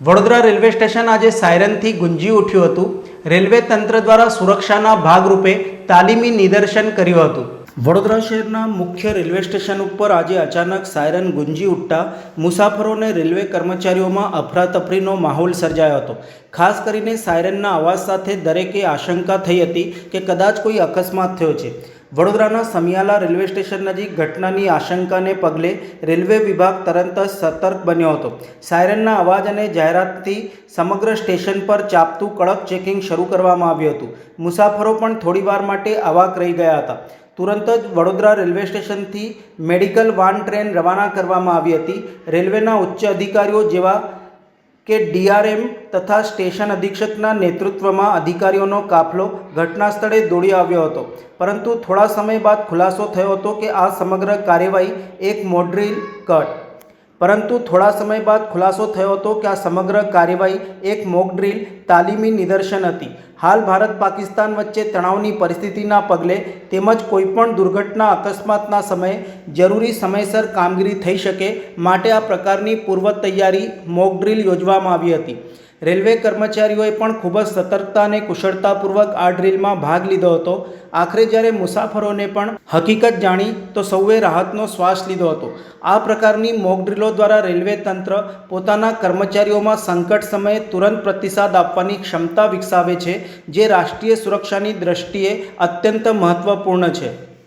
Vadodara railway station આજે સાયરનથી ગુંજી ઉઠ્યું હતું. રેલવે તંત્ર દ્વારા સુરક્ષાના ભાગરૂપે તાલીમી નિદર્શન કર્યું હતું. વડોદરા શહેરના મુખ્ય રેલવે સ્ટેશન ઉપર આજે અચાનક સાયરન ગુંજી ઉઠતા મુસાફરોને રેલવે કર્મચારીઓમાં અફરાતફરીનો માહોલ સર્જાયો હતો. ખાસ કરીને સાયરનના અવાજ સાથે દરેકે આશંકા થઈ હતી કે કદાચ કોઈ અકસ્માત થયો છે. વડોદરાના સમિયાલા રેલવે સ્ટેશન નજીક ઘટનાની આશંકાને પગલે રેલવે વિભાગ તરત જ સતર્ક બન્યો હતો. સાયરનના અવાજ અને જાહેરાતથી સમગ્ર સ્ટેશન પર ચાપતું કડક ચેકિંગ શરૂ કરવામાં આવ્યું હતું. મુસાફરો પણ થોડીવાર માટે અવાક રહી ગયા હતા. તુરંત જ વડોદરા રેલવે સ્ટેશનથી મેડિકલ વાન ટ્રેન રવાના કરવામાં આવી હતી. રેલવેના ઉચ્ચ અધિકારીઓ જેવા કે ડીઆરએમ તથા સ્ટેશન અધિક્ષકના નેતૃત્વમાં અધિકારીઓનો કાફલો ઘટના સ્થળે દોડી આવ્યો હતો. પરંતુ થોડા સમય બાદ ખુલાસો થયો હતો કે આ સમગ્ર કાર્યવાહી એક મોડ્રીલ કટ. પરંતુ થોડા સમય બાદ ખુલાસો થયો હતો કે આ સમગ્ર કાર્યવાહી એક મોક ડ્રીલ તાલીમી નિદર્શન હતી. હાલ ભારત પાકિસ્તાન વચ્ચે તણાવની પરિસ્થિતિના પગલે તેમજ કોઈપણ દુર્ઘટના અકસ્માતના સમયે જરૂરી સમયસર કામગીરી થઈ શકે માટે આ પ્રકારની પૂર્વ તૈયારી મોક ડ્રીલ યોજવામાં આવી હતી. રેલવે કર્મચારીઓએ પણ ખૂબ જ સતર્કતા અને કુશળતાપૂર્વક આ ડ્રીલમાં ભાગ લીધો હતો. આખરે જ્યારે મુસાફરોને પણ હકીકત જાણી તો સૌએ રાહતનો શ્વાસ લીધો હતો. આ પ્રકારની મોક ડ્રીલો દ્વારા રેલવે તંત્ર પોતાના કર્મચારીઓમાં સંકટ સમયે તુરંત પ્રતિસાદ આપવાની ક્ષમતા વિકસાવે છે જે રાષ્ટ્રીય સુરક્ષાની દ્રષ્ટિએ અત્યંત મહત્ત્વપૂર્ણ છે.